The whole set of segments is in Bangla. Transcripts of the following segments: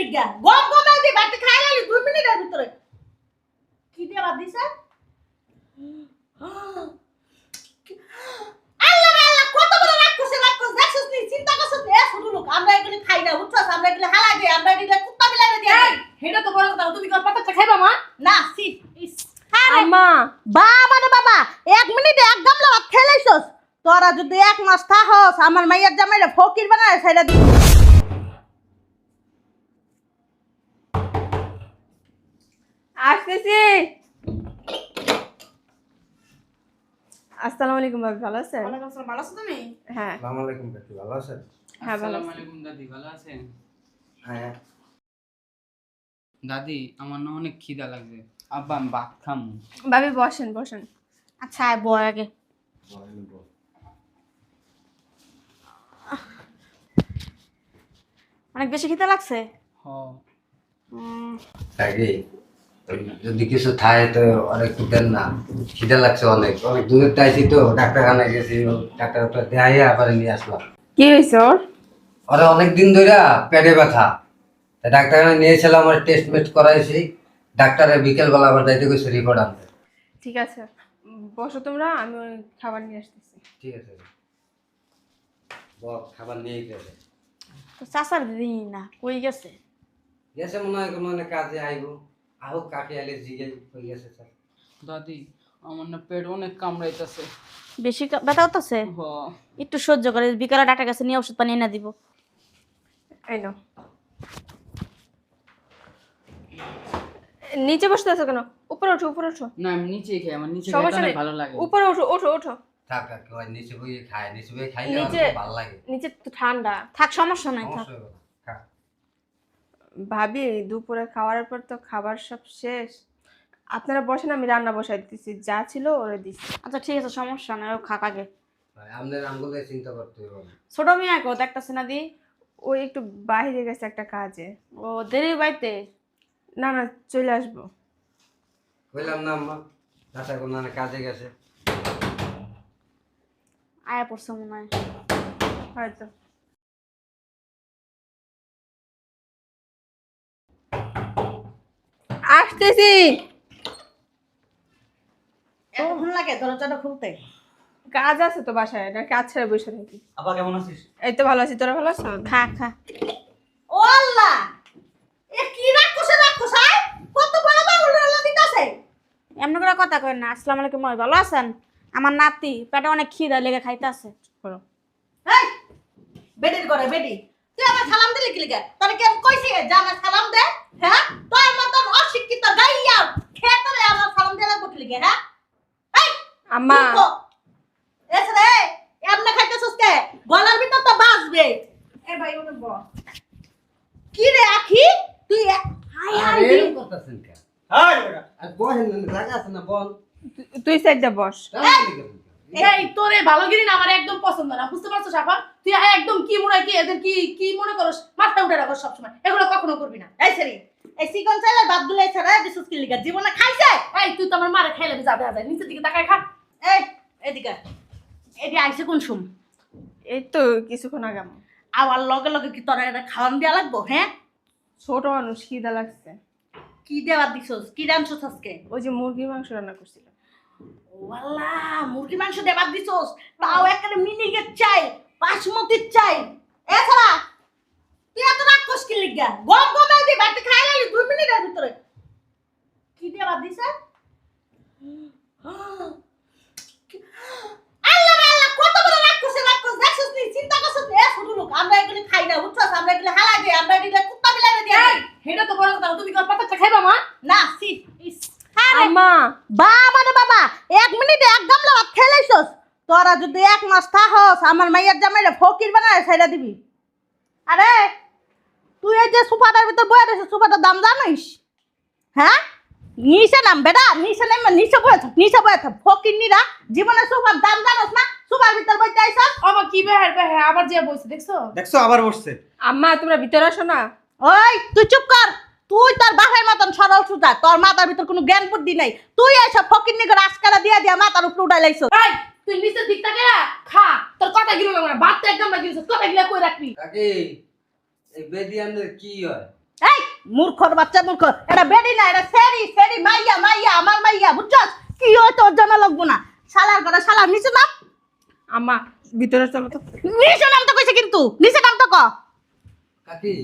লিগা। গম গম দি বাটি খাই লালি দুই মিনিটের ভিতরে। কি দিয়ে বাদ দিছে? আল্লাহ আল্লাহ কত বড় রাগ করছে রাগ করছে। দেখছিস নি? চিন্তা করছিস নি? এ ছোট লোক আমরা এগুলি খাই না বুঝছস? আমরা এগুলি হালাই দিই আমরা এগুলি কুত্তা বিলারে দিই হেটা তো বড় কথা তুমি কি পাতা খাইবা মা? না সি আম্মা। বাবা রে বাবা এক মিনিটে এক গামলা ভাত খেলাইছস? তোরা যদি এক মাস থাকস আমার মাইয়ার জামাইরে ফকির বানায় সেটা দিব। আসতেছি। আসসালামু আলাইকুম ভাবি ভালো আছেন? ভালো আছো তুমি? হ্যাঁ। আসসালামু আলাইকুম ভালো আছেন? হ্যাঁ ভালো আসসালামু আলাইকুম দাদি ভালো আছেন? হ্যাঁ। দাদি আমার না অনেক খিদা লাগছে। আব্বা আমি ভাত খামু। ভাবি বসেন বসেন। আচ্ছা বয় আগে। অনেক বেশি খেতে লাগছে? হ। কাকি ওই যদি কিছু থাকে তো অনেক দেন না। খিদে লাগছে অনেক। অনেক দূরের আইছি তো ডাক্তারখানায় গেছি ডাক্তার দেখাই আবার নিয়ে আসলাম। কি হয়েছে ওর? ওরা অনেক দিন ধরে পেটে ব্যথা। ডাক্তারখানায় নিয়েছিলাম আমার টেস্ট মেস্ট করাইছি। ডাক্তারের বিকেলবেলা আবার যাইতে গেছে রিপোর্ট আনতে। ঠিক আছে বসো তোমরা আমি খাবার নিয়ে আসতেছি। ঠিক আছে। বল খাবার নিয়ে গেছে তো চাচার দিই না কই গেছে? গেছে মনে হয় কোনো কাজে আইব। আহুক কাকে আলে জিগে হয়ে গেছে স্যার। দাদি আমার না পেট অনেক কামড়াইতেছে। বেশি কা- ব্যথা হতেছে হ। একটু সহ্য করে বিকালে ডাক্তার কাছে নিয়ে ওষুধ পানি এনে দিব। এই নাও। নিচে বসতে আছো কেন? উপরে ওঠো উপরে ওঠো। না আমি নিচেই খাই আমার নিচে সমস্যা খেতে অনেক নেই। ভালো লাগে উপরে ওঠো ওঠো ওঠো। থাক থাক ওই নিচে বইয়ে খায় নিচে বইয়ে খাইলে আমার নিচে- ভালো লাগে। নিচে তো ঠান্ডা। থাক সমস্যা নাই থাক। ভাবি দুপুরে খাওয়ার পর তো খাবার সব শেষ। আপনারা বসেন আমি রান্না বসাই দিতেছি। যা ছিল ওরে দিচ্ছি আচ্ছা ঠিক আছে সমস্যা নাই ও খাক আগে। ভাই, আপনার আঙ্গুলে চিন্তা করতে হবে। ছোট মেয়ে কেউ একটা সেনা দি? ওই একটু বাইরে গেছে একটা কাজে। ও দেরি বাইতে? না না চলে আসব। কইলাম না আম্মা চাচা কোনো না কাজে গেছে। আয়া পড়ছে মনে হয়। হয়তো। আসতেছি। এতক্ষণ লাগে দরজাটা খুলতে। কাজ আছে তো বাসায় না কাজ ছেড়ে বসে থাকি। আপা কেমন আছিস? এই তো ভালো আছি তোরা ভালো আছো? খা খা। ও আল্লাহ! এ কি কত বড় বাউল আল্লাহ দিতাছে! এমন করে কথা কই না আসসালামু আলাইকুম ভাই ভালো আছেন? আমার নাতি পেটে অনেক খিদা লেগে খাইতাছে। করো। এই! বেডির করে বেডি। তুই আমার সালাম দিলি কি লিগে? তোর কি আমি কইছি? যে আমার সালাম দে হ্যাঁ? তোর অশিক্ষিত গাইয়া খেতরে আমার সালাম দিয়ে লাগবো কি হ্যাঁ? এই আম্মা। এসে রে এমনে খাইতেছস কে? গলার ভিতর তো বাজবে। এ ভাই ওনে ব কি রে আখি? তুই হাই হাই আরে দি। এরকম করতেছেন কেন? হাই বেটা আর বহেন না জায়গা আছে না বল। তুই- তুই সাইডটা বস। কি? এই তোর ভালোগিরি না আমার একদম পছন্দ না। বুঝতে পারছ সাফা? তুই একদম কি মনে কি এদের কি কি মনে করস? মাথা উঠে রাখো সবসময়। এগুলো কখনো করবি না। এই সেরি এই চিকন চাইলে বাদ গুলাই ছাড়া দিছস কি লিগা জীবনে খাইছে? এই তুই তো আমার মারে খাইলে যাবে যাবে নিচের দিকে তাকায় খা। এই এদিকে এদি আইছে কোন সুম এই তো কিছুক্ষণ আগে আবার লগে লগে কি তোর এটা খাওয়ান দেয়া লাগবো হ্যাঁ? ছোট মানুষ খিদা লাগছে। কি দেওয়ার দিছস? কি রানছস আজকে? ওই যে মুরগির মাংস রান্না করছিল ওয়াল্লা মুরগি মাংস দেবার দিছস? তাও একটা মিনিগের চাই বাসমতির চাই। এছাড়া তুই এত রাগ করছিস কি লিগা? গম গম দি বাড়িতে খাই লালি দুই মিনিটের ভিতরে। কি দেবার দিছে? আল্লাহ আল্লাহ কত বড় রাগ করছে রাগ করছে দেখছিস নি চিন্তা করছিস? এ ছোট লোক আমরা এগুলি খাই না বুঝছস? আমরা এগুলি হালাই দিই আমরা এগুলি কুত্তা বিলারে দিই হেটা তো বড় কথা তুমি কি পাতা খাইবা মা? না সি বাবা রে বাবা এক মিনিটে এক গামলা ভাত খেলাইছস তোরা যদি এক মাস থাকস আমার মাইয়ার জামাইরে ফকির বানায় দিবি। আরে তুই এই যে সোফাটার ভিতর বয়ে রয়েছিস সোফাটার দাম জানিস? হ্যাঁ? নিচে নাম বেটা নিচে নাম নিচে বয়ে থাক নিচে বয়ে থাক। ফকির নিরা জীবনে সোফার দাম জানোস না? সোফার ভিতর বইতে আইসস আমার কি বেহার আবার যে দেখছ? দেখছ আবার বসছে। আম্মা তোমরা ভিতরে আসো না। ওই তুই চুপ কর। তুই তোর বাপের মতন সরল সুতা তোর মাথার ভিতর কোনো জ্ঞান বুদ্ধি নাই। তুই এইসব ফকির নিগর আজকারা দিয়া দিয়া মাথার উপর উঠাই লাইছ। এই তুই নিচের দিক তাকায় খা তোর কথা গিলো না ভাত তো একদম লাগিয়েছিস কথা গিলা কই রাখবি? কাকি এই বেদি আমাদের কি হয়? এই মূর্খর বাচ্চা মূর্খ এটা বেডি না এটা সেরি সেরি মাইয়া মাইয়া আমার মাইয়া বুঝছস? কি হয় তোর জানা লাগবো না। শালার করে শালার নিচে নাম। আম্মা ভিতরে চলো তো নিচে নাম তো কইছে কিন্তু নিচে নাম তো ক। কাকি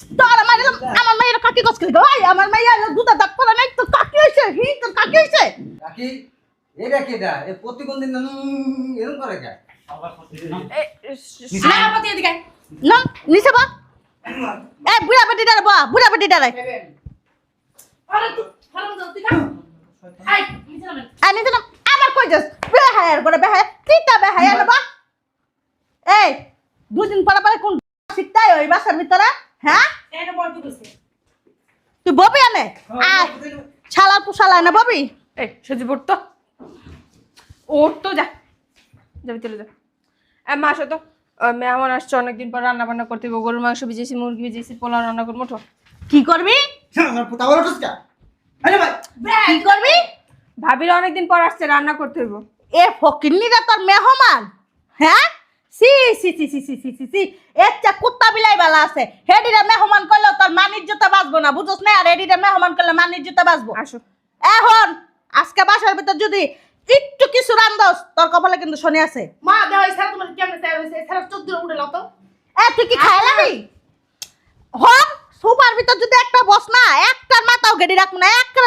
তোর আমার আমার মাইয়ের কাকি কস খেলে ওই আমার মাইয়া হলো দুধা দাঁত পড়া নাই তোর কাকি হইছে? হি তোর কাকি হইছে? কাকি এটা কেটা এ প্রতিবন্ধী না এরকম করে কে? আবার এ, এদিকে আয়। না নিচে বা এ বুড়া বেটিটারে বা বুড়া বেটিটারে আরে তুই হারাম দাও তুই আই নিচে নামেন আর নিচে নাম। আমার কই যাস? বেহায়ার করে বেহায়। তিতা বেহায়ার বা এই দুদিন পরে পরে কোন শিখতাই ওই বাসার ভিতরে? হ্যাঁ? তুই ববি আনে? আয়। ছালার পুশালা না ববি। এই সজি পড়তো ওর তো যা। যা ভিতরে যা। এ, মা আসো তো। মেহমান আসছে অনেকদিন পর রান্না বান্না করতে হবে। গরুর মাংস ভিজেছি মুরগি ভিজেছি পোলাও রান্না করব তো কি করবি? আমার পুতা বড় টুসকা আরে ভাই। কি করবি? ভাবিরা অনেকদিন পর আসছে রান্না করতে হইব। এ ফকিন্নিরা তোর মেহমান। হ্যাঁ? সি সি সি সি সি সি সি সি। একটা কুত্তা বিলাই বালা আছে। হেডিরা মেহমান করলেও তোর মানিজ্যতা বাঁচবো না বুঝছ না আর হেডিরা মেহমান করলে মানিজ্যতা বাঁচবো। আসো। এখন আজকে বাসার ভিতর যদি একটু কিছু রান্ধস তোর কপালে কিন্তু শনি আছে। মা এই সারা তোমার কেমনে তৈরি হয়েছে? সারা চোদ্দ উঠে লাও তো। এ তুই কি খাই হন সুপার ভিতর যদি একটা বস না একটার মাথাও গেড়ি রাখব না একটা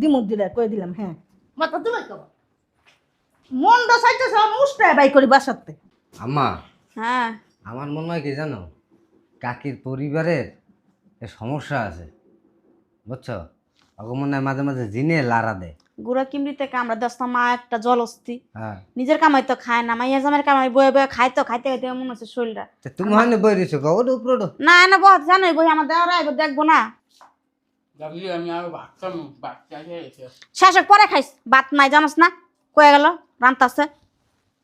দিমুর দিলে কই দিলাম হ্যাঁ। মাথা তুমি কব মন দশাইতেছে মুষ্টায় বাই করি বাসাতে আম্মা হ্যাঁ। আমার মনে হয় কি জানো? কাকির পরিবারের এ সমস্যা আছে বুঝছ? ওকে মনে হয় মাঝে মাঝে জিনে লারা দেয়। গুড়া কিমড়িতে কামড়া দশটা মা একটা জলস্তি হ্যাঁ। নিজের কামাই তো খায় না মাইয়া জামের কামাই বয়ে বয়ে খাই তো খাইতে খাইতে মনে হচ্ছে শরীরটা তা তুমি হয় না বই রয়েছো ওটা উপরে না না বহুত জানোই বই আমার দেওয়ার আইব দেখব না। শেষক পরে খাইস। ভাত নাই জানোস না? কয়ে গেল রান্তাছে।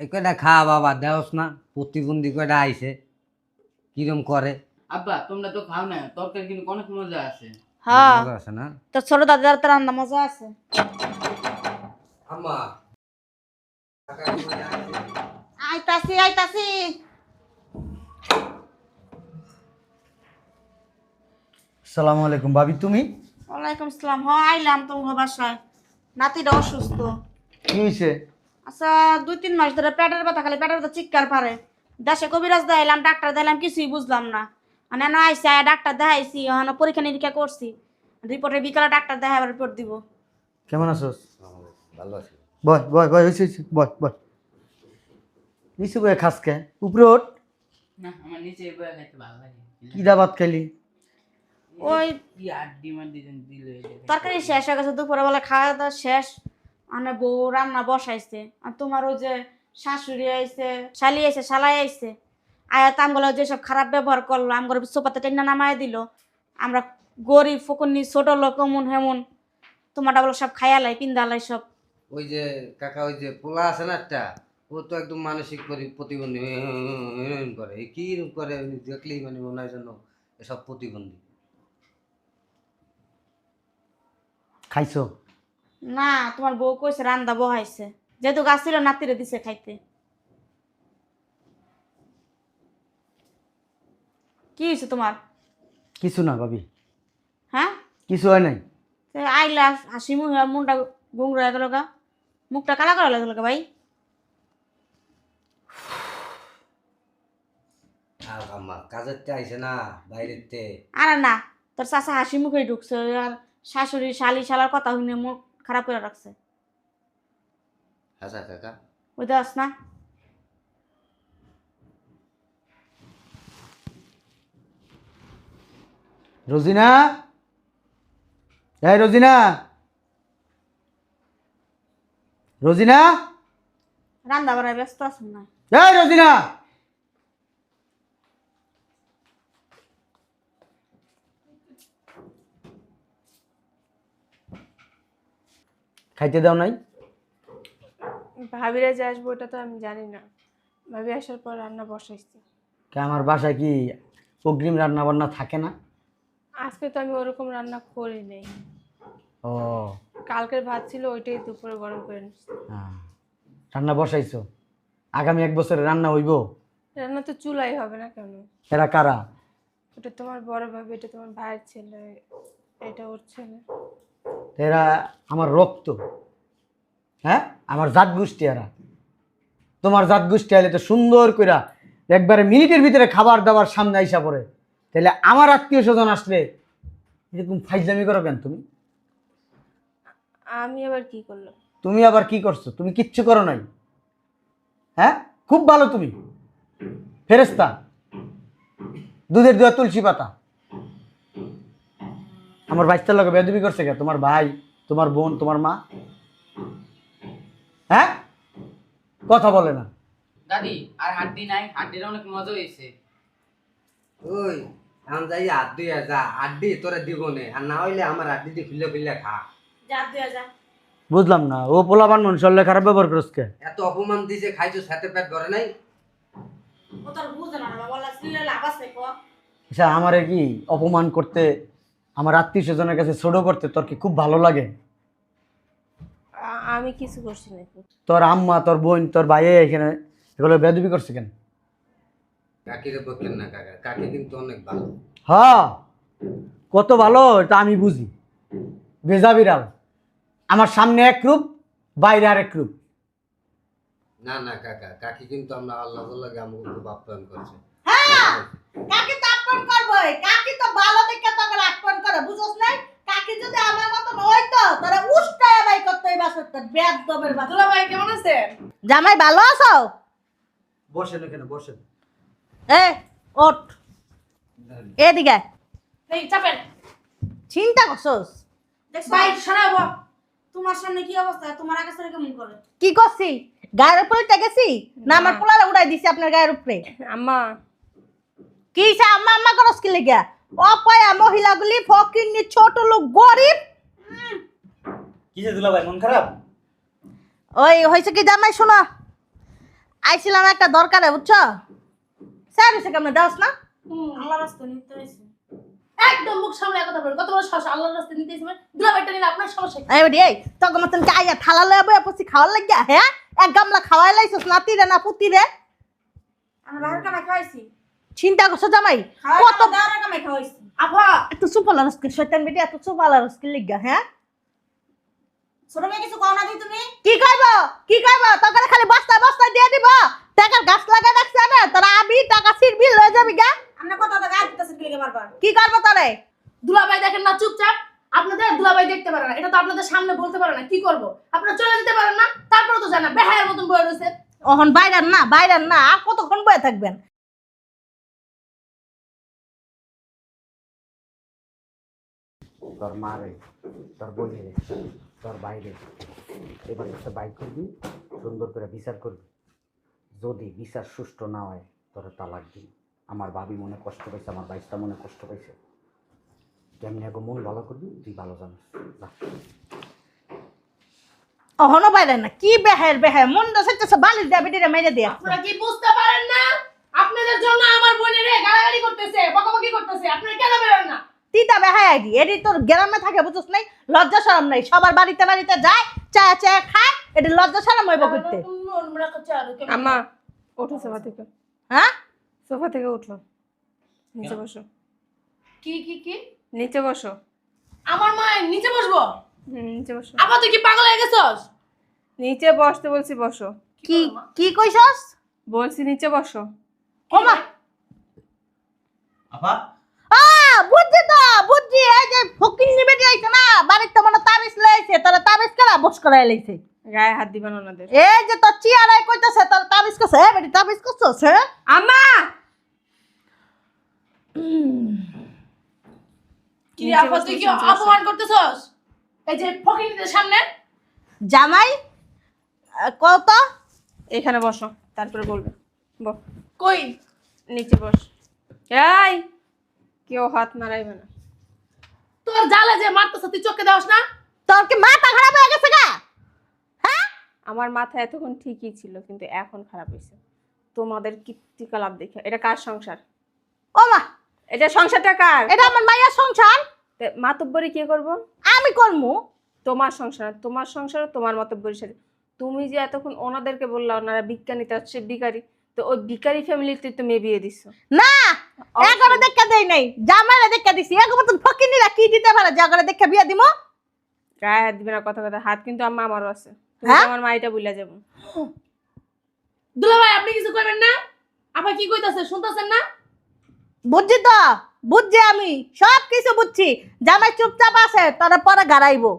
এই কয়টা খা বাবা দেওস না প্রতিবন্ধী কয়টা আইছে কিরম করে? আব্বা তোমরা তো খাও না তরকারি কিন্তু অনেক মজা আছে। হ্যাঁ। মজা আছে না? তোর ছোট দাদার তো রান্না মজা আছে। আম্মা। আইতাছি আইতাছি। আসসালামু আলাইকুম ভাবি তুমি? ওয়ালাইকুম আসসালাম হ আইলাম তোমার বাসায়। নাতিটা অসুস্থ। কি হয়েছে আচ্ছা দুই তিন মাস ধরে পেটের ব্যথা খালি পেটের ব্যথা চিৎকার পারে। দেশে কবিরাজ দেখাইলাম ডাক্তার দেখাইলাম কিছুই বুঝলাম না। মানে না আইসি আয়া ডাক্তার দেখাইছি ওখানে পরীক্ষা নিরীক্ষা করছি। রিপোর্টে বিকালে ডাক্তার দেখাবার রিপোর্ট দিব। কেমন আছো ভালো আছে। বয় বয় বয় হয়েছে হয়েছে বয় বয়। নিচে বয়ে খাস উপরে ওঠ। না আমার নিচে বয়ে খাইতে ভালো লাগে। কি খাইলি? ওই। তরকারি শেষ হয়ে গেছে দুপুরে বেলা খাওয়া দাওয়া শেষ। মানে বউ রান্না বসাইছে আর তোমার ওই যে শাশুড়ি আইছে শালি আইছে শালাই আইছে। আয়া তামগুলো যেসব খারাপ ব্যবহার করল আমগুলো সোপাতে টেন্না নামায় দিল। আমরা গরিব ফকুন্নি ছোট লোক এমন হেমন। তোমারটা বলো সব খায়ালাই পিন্দালাই সব। ওই যে কাকা ওই যে পোলা আছে না একটা ও তো একদম মানসিক পরি- প্রতিবন্ধী করে। কি করে? দেখলেই মানে মনে হয় যেন এসব প্রতিবন্ধী। খাইছো? না তোমার বউ কইছে রান্দা বহাইছে। যেহেতু গাছ ছিল নাতিরে দিছে খাইতে। কি হয়েছে তোমার? কিছু না ভাবি। হ্যাঁ? কিছু হয় নাই। আইলা হাসি মুখ আর মুখটা গুংরা গেল গা। মুখটা কালা কালা লাগল গা ভাই। আর আম্মা কাজের তে আইছে না বাইরের তে। আর না তোর চাষা হাসি মুখে ঢুকছে। আর শাশুড়ি শালি শালার কথা শুনে মুখ খারাপ করে রাখছে। হাসা কাকা। ওই দাস না রোজিনা? এই রোজিনা? রোজিনা? রান্না বাড়ায় ব্যস্ত আছেন না। এই রোজিনা? খাইতে দাও নাই? ভাবিরা যে আসব ওটা তো আমি জানি না। ভাবি আসার পর রান্না বসাইছি। কে আমার বাসায় কি অগ্রিম রান্না বান্না থাকে না? আজকে তো আমি ওরকম রান্না করি নাই। ও। কালকের ভাত ছিল ওইটাই দুপুরে গরম করে নিচ্ছি হ্যাঁ। রান্না বসাইছো? আগামী এক বছরে রান্না হইব? রান্না তো চুলাই হবে না কেন? এরা কারা? ওটা তোমার বড় ভাবি এটা তোমার ভাইয়ের ছেলে এটা ওর ছেলে। এরা আমার রক্ত। হ্যাঁ? আমার জাত গোষ্ঠী এরা। তোমার জাত গোষ্ঠী আইলে তো সুন্দর কইরা একবারে মিনিটের ভিতরে খাবার দাবার সামনে আইসা পড়ে। তাহলে আমার আত্মীয় স্বজন আসলে এরকম ফাইজলামি করো কেন তুমি? আমি আবার কি করলাম? তুমি আবার কি করছ? তুমি কিচ্ছু করো নাই। হ্যাঁ? খুব ভালো তুমি। ফেরেস্তা দুধের দেওয়া তুলসী পাতা। আমার বাচ্চার লোকে বেদবি করছে কে? তোমার ভাই তোমার বোন তোমার মা? হ্যাঁ? কথা বলে না। দাদি আর হাড্ডি নাই হাড্ডির অনেক মজা হয়েছে ওই এখন যাই হাত দিয়ে যা আড্ডি তোরা দিব নে আর না হইলে আমার আড্ডি দিয়ে খুললে খুললে খা। যা দিয়ে যা। বুঝলাম না ও পোলাবান মনুষ্যলে খারাপ ব্যবহার করছে এত অপমান দিছে খাইছো সাথে পেট ধরে নাই? ও তোর বুঝে না বাবা লাভ আছে কো? আচ্ছা আমারে কি অপমান করতে আমার আত্মীয় স্বজনের কাছে ছোট করতে তোর কি খুব ভালো লাগে? আমি কিছু করছি না তোর আম্মা তোর বোন তোর ভাই এখানে এগুলো বেদবি করছে কেন? কাকিরে না কাকা কাকি কিন্তু অনেক ভালো। হ্যাঁ কত ভালো এটা আমি বুঝি। ভেজা বিড়াল। আমার সামনে এক রূপ বাইরে আরেক রূপ। না না কাকা কাকি কিন্তু আমরা আল্লাহ আল্লাহকে আমাকে খুব আপ্যায়ন করছে। হ্যাঁ কাকি তো আপন করবই কাকি তো ভালো দেখে তোকে আপন করে বুঝছ নাই? কাকি যদি আমার মতন হইতো তারা উষ্টায় বাই করতে এই বাসর দুলা ভাই কেমন আছেন? জামাই ভালো আছো? বসেন এখানে বসেন। এ ওঠ। এদিকে এই চাপেন। চিন্তা করছস? ভাই সরাবো তোমার সামনে কি অবস্থা? তোমার আগে সাথে কেমন করে? কি করছি? গায়ের উপরে গেছি? না আমার পোলারে উড়াই দিছি আপনার গায়ের উপরে? আম্মা কি সে আম্মা আম্মা করস কি লেগে অপয়া মহিলাগুলি ফকিন্নি ছোট লোক গরিব। কিসে দুলা ভাই মন খারাপ? ওই হয়েছে কি জামাই শোনো। আইছিলাম একটা দরকারে বুঝছ? স্যার হয়েছে কেমন দাস না? আল্লাহ রাস্তা নিতে হয়েছে। একদম মুখ সামনে কথা বলেন কত বড় সাহস আল্লাহর রাস্তায় নিতে এসে দুলা ভাইটা নিলে আপনার সমস্যা কি? এই বেটি এই তখন মতন কি আইয়া থালা লয়ে বয়ে পছি খাওয়ার লাগিয়া? হ্যাঁ? এক গামলা খাওয়াই লাইছস নাতি রে না পুতি রে আমরা বাহির খাওয়াইছি। চিন্তা করছ জামাই? কত এত সুপালা রস্কিল শয়তান বেটি এত সুপালা রস্কিল লিগা হ্যাঁ? ছোট মেয়ে কিছু কও না তুমি। কি করব কি করব তোকে খালি বস্তা বস্তা দিয়ে দিব। টাকার গাছ লাগাই রাখছে না তোরা আবি টাকা ছিড়বি লয়ে যাবি গা। আমরা কথা তো দিতেছি কি বারবার। কি করব তারে? দুলা দেখেন না চুপচাপ। আপনাদের দুলা ভাই দেখতে পারে না এটা তো আপনাদের সামনে বলতে পারে না কি করব? আপনারা চলে যেতে পারেন না তারপরে তো জানা বেহায়ের মতন বয়ে রয়েছে। না বাইরের না আর কতক্ষণ বয়ে থাকবেন? তোর মা রে তোর বোনে রে তোর বাইরে। এবার একটা বাইক করবি সুন্দর করে বিচার করবি। যদি বিচার সুষ্ঠু না হয় তোর তালাক দিবি আমার ভাবি মনে কষ্ট পাইছে আমার বাইকটা মনে কষ্ট পাইছে। কেমনি আগে মন ভালো করবি তুই ভালো জানিস। অহনো বাইরে না কি বেহের বেহের মন দশাইতেছে বালিশ দিয়া বেটিরে মেরে দিয়া। আপনারা কি বুঝতে পারেন না? আপনাদের জন্য আমার বোনের গালাগালি করতেছে বকাবকি করতেছে। আপনারা কেন বেরোন না? তিতা বেহাই আইডি এটি তোর গ্রামে থাকে বুঝছ নাই? লজ্জা শরম নাই। সবার বাড়িতে বাড়িতে যায় চা চা খায় এটি লজ্জা শরম হইব করতে। আম্মা ওঠো সোফা থেকে। হ্যাঁ? সোফা থেকে উঠো। নিচে বসো। কি কি কি? নিচে বসো। আমার মা নিচে বসবো? নিচে বসো। আপা তুই কি পাগল হয়ে গেছস? নিচে বসতে বলছি বসো। কি কি কইছস? বলছি নিচে বসো। ওমা আপা? আ এই যে ফকির নিবেদি আইছে না বাড়িতে মনে তাবিজ লইছে তোরা তাবিজ করা বস করাই লইছে? গায়ে হাত দিবেন ওনাদের। এই যে তোর চিয়ারাই কইতাছে তোর তাবিজ করছে হ্যাঁ বেটি তাবিজ করছস আম্মা! কি আপা তুই কি অপমান করতেছস? এই যে ফকিরদের সামনে। জামাই কত এখানে বসো তারপরে বলবে। বস। কই? নিচে বস। এই কেউ হাত মারাইবে না। তোর জালে যে মারতেছ তুই চোখে দাওস না? তোর কি মাথা খারাপ হয়ে গেছে গা? হ্যাঁ? আমার মাথা এতক্ষণ ঠিকই ছিল কিন্তু এখন খারাপ হয়েছে। তোমাদের কীর্তিকলাপ দেখে। এটা কার সংসার? ও মা! এটা সংসারটা কার? এটা আমার মায়ের সংসার। তে মাতব্বরি কে করব? আমি করমু। তোমার সংসার তোমার সংসার তোমার মাতব্বরির সাথে। তুমি যে এতক্ষণ ওনাদেরকে বললা ওনারা বিজ্ঞানী তার সে বিকারি তো ওই বিকারি ফ্যামিলিতে তুমি বিয়ে দিচ্ছ না! এগারো দেখা দেই নাই। জামাইরা দেখা দিছি। এক মতন ফকিনিরা কি দিতে পারে? যে এগারো দেখা বিয়া দিমু। গায়ে হাত দিবে না কথা কথা। হাত কিন্তু আম্মা আমারও আছে। তুমি হ্যাঁ? আমার মাইটা বুঝলা যাব। দুলাভাই আপনি কিছু করবেন না? আপা কি কইতাছে শুনতাছেন না? বুঝছি তো। বুঝছি আমি। সব কিছু বুঝছি। জামাই চুপচাপ আছে তোরা পরে গাড়াইবো।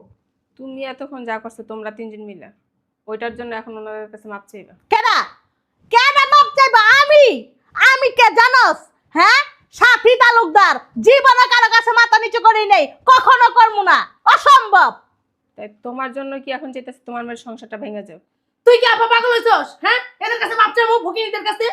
তুমি এতক্ষণ যা করছ তোমরা তিনজন মিলে। ওইটার জন্য এখন ওনাদের কাছে মাপ চাইবা। কেডা? কেডা মাপ চাইব? আমি? আমি কে জানোস? হ্যাঁ? সাথী তালুকদার জীবনে কারও কাছে মাথা নিচু করি নেই কখনো করব না অসম্ভব। তাই তোমার জন্য কি এখন চাইতেছে তোমার মেয়ের সংসারটা ভেঙে যাও। তুই কি আপা পাগল হইছস হ্যাঁ? এদের কাছে মাপ চাইব ফকিনীদের কাছে?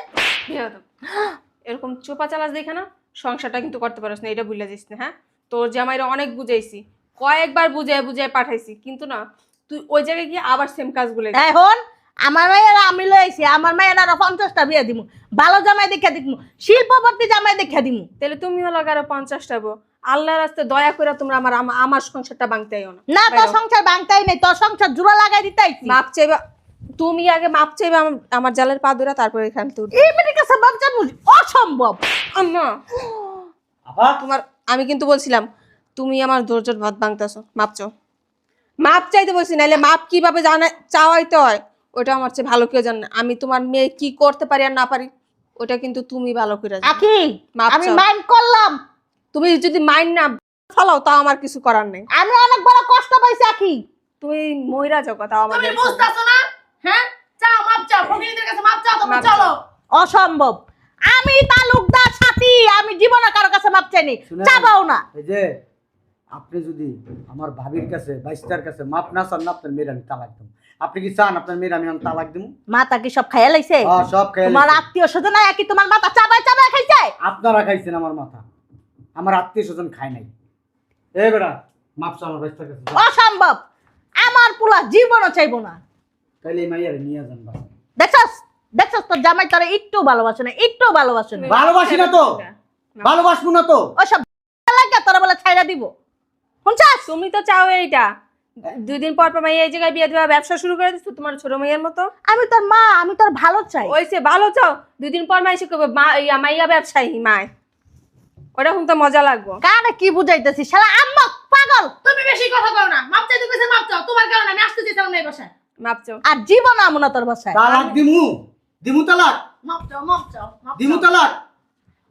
এরকম চোপা চালাস দেখে না সংসারটা কিন্তু করতে পারস না এটা বুঝলা যাইস না হ্যাঁ? তোর জামাইরা অনেক বুঝাইছি কয়েকবার বুঝাই বুঝাই পাঠাইছি কিন্তু না তুই ওই জায়গায় গিয়ে আবার সেম কাজ কাজগুলো এখন আমার মায়েরা আমি লইছি আমার মায়েরা আরও পঞ্চাশটা বিয়ে দিমু। ভালো জামাই দেখে দিমু শিল্পপতি জামাই দেখে দিমু। তাহলে তুমিও লাগারো পঞ্চাশটা বো আল্লাহর রাস্তে দয়া করে তোমরা আমার আমার সংসারটা আইও না। না তোর সংসার ভাঙতাই নেই তোর সংসার জুড়া লাগাই দিতাইছি মাপ চাইবা তুমি আগে মাপ চাইবা আমার আমার জালের পা ধরে তারপরে এখান উঠবে। এই মেয়ের কাছে বাপ চামু অসম্ভব। আপা? তোমার আমি কিন্তু বলছিলাম তুমি আমার ধৈর্যর ভাত ভাঙতেছো মাপ চাও। মাপ চাইতে বলছি নাইলে মাপ কীভাবে জানা চাওয়াইতে হয়? ওটা আমার চেয়ে ভালো কেউ জানে না। আমি তোমার মেয়ে কি করতে পারি আর না পারি ওটা কিন্তু তুমি ভালো করে আকি আমি মাইন্ড করলাম। তুমি যদি মাইন্ড না ফলাও তাও আমার কিছু করার নেই। আমি অনেক বড় কষ্ট পাইছি আকি। তুমি ময়রা যাও কথা তুমি আমাদের বুঝতাছো না? হ্যাঁ? চাও মাপ চাও। ফকিনীদের কাছে মাপ চাও চাও। চলো। অসম্ভব। আমি তালুকদার সাথী আমি জীবনে কারও কাছে মাপ চাইনি? চাবাও না। এই যে আপনি যদি আমার ভাবির কাছে বাইস্তার কাছে মাপ না চান না আপনার মেয়ের আমি তালাক দেবো। আপনি কি চান? আপনার মেয়ের আমি আমি তালাক দেবো মাতা কি সব খাইয়া লাইছে? হ্যাঁ সব খেয়ে তোমার আত্মীয় স্বজন একই তোমার মাথা চাবাই চাবাই খাইছে? আপনারা খাইছেন আমার মাথা। আমার আত্মীয় স্বজন খায় নাই। এ বেড়া মাপ চাও আমার বাইস্তার কাছে অসম্ভব। আমার পোলা জীবনও চাইব না। তাইলে মাইয়ারে নিয়ে যান বাসায়। দেখছস? দেখছস তোর জামাই তোর একটু ভালোবাসে না একটু ভালোবাসে না। ভালোবাসি না তো? ভালোবাসবো না তো? ওসব লাগে তোরা বলে ছাইরা দিব। শুনছাস? তুমি তো চাও এইটা। দুই দিন পর পর মাইয়া এই জায়গায় বিয়ে দেওয়া ব্যবসা শুরু করে দিচ্ছ তোমার ছোট মাইয়ের মতো? আমি তোর মা আমি তোর ভালো চাই। ওই সে ভালো চাও। দুই দিন পর মাইসে করবে মা ইয়া মাইয়া ব্যবসায়ী মায়। ওটা শুনতে মজা লাগবো। কানে কি বুঝাইতেছি? শালা আম্মা পাগল! তুমি বেশি কথা কও না। মাপ কইছে মাপ চাও। তোমার কারণে আমি আসতে চাইতাম না এই বাসায়। মাপ চাও। আর জীবন আমনা তোর বাসায়। তালাক দিমু। দিমু তালাক। মাপ চাও মাপ চাও দিমু তালাক।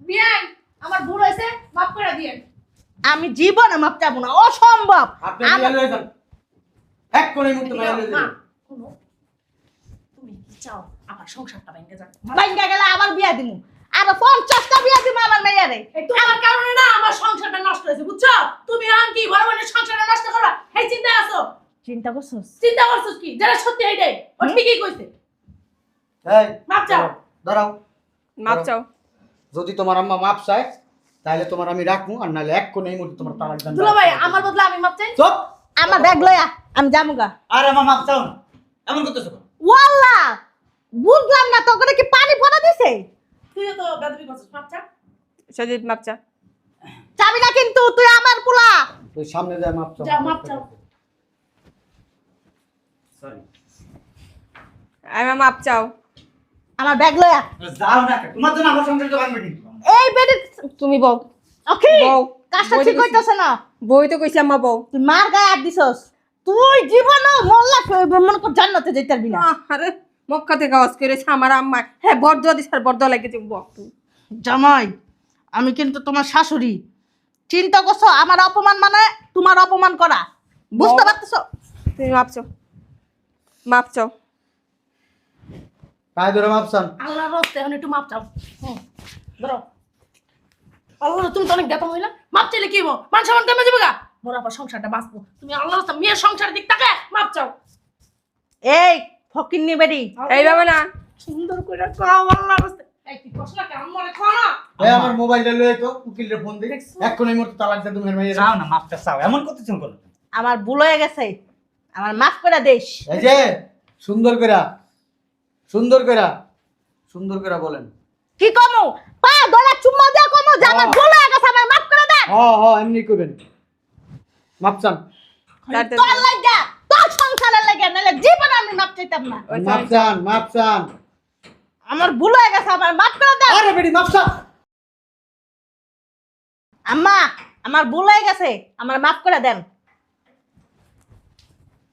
বিয়াই আমার ভুল হয়েছে। মাপ করে দিয়েন। আমি জীবনে মাপ চাবো না। অসম্ভব। আপনি আমার- নিয়ে লয়ে যান এক করে মুহূর্তে মাইয়া লয়ে মা, তুমি কি চাও? আমার সংসারটা ভেঙে যাক। ভাঙ্গা গেলে আবার বিয়া দিমু। আর পঞ্চাশটা বিয়া দিমু আমার মেয়ারে। এই কারণে না আমার সংসারটা নষ্ট হয়েছে বুঝছ? তুমি এখন কি বড় বোনের সংসারটা নষ্ট করো এই চিন্তা আছো? চিন্তা করছিস? চিন্তা করছিস কি? যারা সত্যি এইটাই ও ঠিকই কইছে। এই মাপ চাও। দাঁড়াও মাপ চাও। যদি তোমার আম্মা মাপ চায় তাহলে তোমার আমি রাখব আর নাহলে এক কোণে এই মুহূর্তে তোমার তালাক দুলা ভাই আমার বদলে আমি মাপ চাই? চুপ! আমার ব্যাগ লয়া আমি যামুগা আর আমার মাপ চাও না। এমন করতেছো কেন? ওয়াল্লা বুঝলাম না তোকে কি পানি পড়া দিছে? তুইও তো বেদবি করছিস মাপ চা। সজিত মাপ চা। চাবি না কিন্তু তুই আমার পোলা। তুই সামনে যায় মাপ চাও। যাও, মাপ চাও। সরি মাপ চাও। আমার ব্যাগ লয়া যাও না তোমার জন্য আমার সংসারটা ভাঙবে কিন্তু এই বেডি তুমি বউ। ওকে বউ। কাজটা ঠিক। হইতাছে না। বই তো কইছি আম্মা বউ তুই মার গায়ে হাত দিছস। তুই জীবনও মোল্লা মনে কর জান্নাতে যেতে পারবি না। আরে মক্কা থেকে আওয়াজ করেছে আমার আম্মা হ্যাঁ বরদোয়া দিস আর লাগেছে তুই জামাই আমি কিন্তু তোমার শাশুড়ি। চিন্তা করছ আমার অপমান মানে তোমার অপমান করা। বুঝতে পারতেছো? তুমি মাপ চাও মাপ চাও পায়ে ধরে মাপ আল্লাহর রস্তে এখন একটু মাপ চাও হুম, ধরো। আল্লাহ তুমি তো অনেক ব্যথা হইলা মাপ চাইলে কি হব মান সম্মান কেমন যাবে গা? আবার সংসারটা বাঁচবো। তুমি আল্লাহর রাস্তা মেয়ের সংসারের দিক তাকে মাপ চাও। এই ফকির নি বেরি এইভাবে না। সুন্দর করে খাও রাস্তে এই তুই আমার খাও না। এই আমার মোবাইলটা লয়ে তো উকিলরে ফোন দিই। এক কোণে এই তালাক দেন তুমি মাইয়া চাও না মাপটা চাও। এমন করতেছেন কেন? আমার ভুল হয়ে গেছে। আমার মাফ করে দেশ। এই যে সুন্দর কইরা সুন্দর কইরা সুন্দর কইরা বলেন। কি কমু? চুম্মা দিয়া কমু যে আমার হ্যাঁ। ভুল হয়ে গেছে আমার মাফ করে দেন হ হ এমনি কইবেন মাপ চান। তোর লাগা তোর সংসারের লাগা নাহলে জীবন আমি মাপ চাইতাম না। মাপ চান মাপ চান। আমার ভুল হয়ে গেছে আমার মাফ করে দেন আরে বেডি মাপ চান। আম্মা আমার ভুল হয়ে গেছে আমার মাফ করে দেন।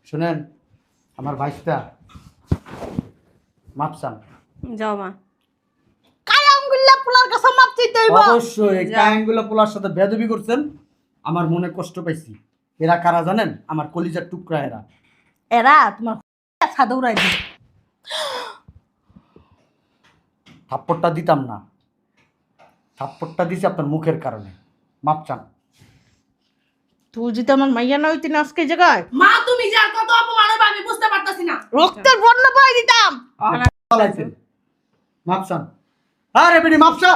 শুনেন আমার ভাইসটা মাপসান যাও মা। কায় আঙ্গুল্লা পোলার কাছে মাপ চাইতে হইব অবশ্যই এই কাহিনগুলো পোলার সাথে বেদবি করছেন। আমার মনে কষ্ট পাইছি। এরা কারা জানেন? আমার কলিজার টুকরা এরা। এরা তোমার ছাদ উড়াই দিবে। থাপ্পড়টা দিতাম না। থাপ্পড়টা দিছি আপনার মুখের কারণে। মাপ চান। তুই যদি আমার মাইয়া না হইতি না আজকে এই জায়গায়? মা তুমি যে কত অপমান হবে আমি বুঝতে পারতাছি না। রক্তের বন্যা পাই দিতাম। আরে বেটি মাপসা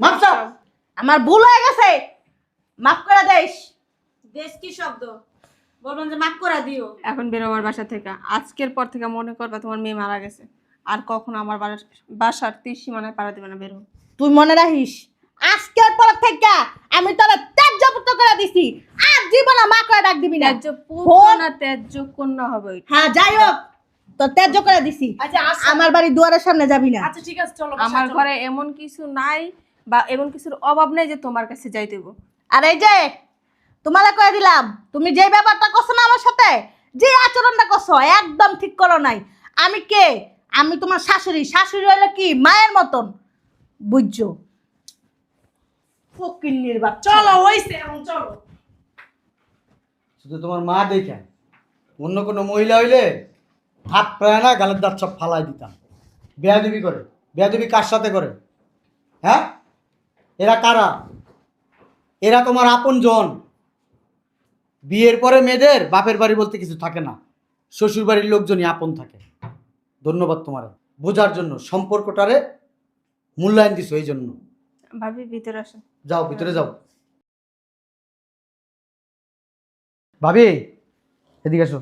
মাপসা আমার ভুল হয়ে গেছে। মাফ করে দেস। দেশ কি শব্দ? বলবেন যে মাফ করে দিও। এখন বেরো আমার বাসা থেকে। আজকের পর থেকে মনে করবা তোমার মেয়ে মারা গেছে। আর কখনো আমার বাসার তীর সীমানায় পাড়া দেবে না বেরো। তুই মনে রাখিস আজকের পর থেকে আমি তোরা ত্যায্যপুত্র করে দিছি। আর জীবনে মা করে ডাক দিবি না। ত্যায্য পুত্র না ত্যায্য কন্যা হবে হ্যাঁ যাই হোক তো ত্যায্য করে দিছি। আচ্ছা আমার বাড়ির দুয়ারের সামনে যাবি না। আচ্ছা ঠিক আছে চলো আমার ঘরে এমন কিছু নাই বা এমন কিছুর অভাব নেই যে তোমার কাছে যাই হইবো। আর এই যে তোমারে কয়ে দিলাম তুমি যে ব্যাপারটা করছ না আমার সাথে যে আচরণটা করছ একদম ঠিক করো নাই। আমি কে? আমি তোমার শাশুড়ি। শাশুড়ি হইলে কি? মায়ের মতন। বুঝছ? ফকিন্নির বাচ্চা চলো হইছে এখন চলো। শুধু তোমার মা দেখে। অন্য কোনো মহিলা হইলে হাত প্রায় না গালের দাঁত সব ফালাই দিতাম। বেয়াদবি করে। বেয়াদবি কার সাথে করে? হ্যাঁ? এরা কারা? এরা তোমার আপন জন বিয়ের পরে মেয়েদের বাপের বাড়ি বলতে কিছু থাকে না। শ্বশুর বাড়ির লোকজনই আপন থাকে। ধন্যবাদ তোমার। বোঝার জন্য সম্পর্কটারে মূল্যায়ন দিছো এই জন্য। ভাবি ভিতরে আসেন। যাও ভিতরে যাও। ভাবি এদিকে আসো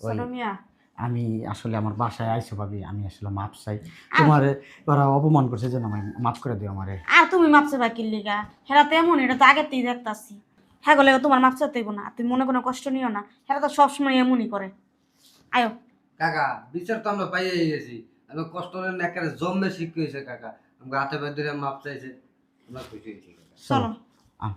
ছোট মিয়া আমি আসলে আমার বাসায় আইসো ভাবি আমি আসলে মাপ চাই। তোমার ওরা অপমান করছে যেন আমায় মাফ করে দিও আমারে। আর তুমি মাপছে বা কিল্লিগা হেরা তো এমন এটা তো আগের থেকে দেখতাছি। হ্যাঁ গলে তোমার মাপ চাইতে হইবো না তুমি মনে কোনো কষ্ট নিও না। হেরা তো সবসময় এমনই করে। আয়ো। কাকা বিচার তো আমরা পাইয়ে গেছি। আমি কষ্ট করে একেবারে জমে শিখে হয়েছে কাকা। আমাকে হাতে পায়ে ধরে মাপ চাইছে। আমরা খুশি হয়েছি চলো। আহ।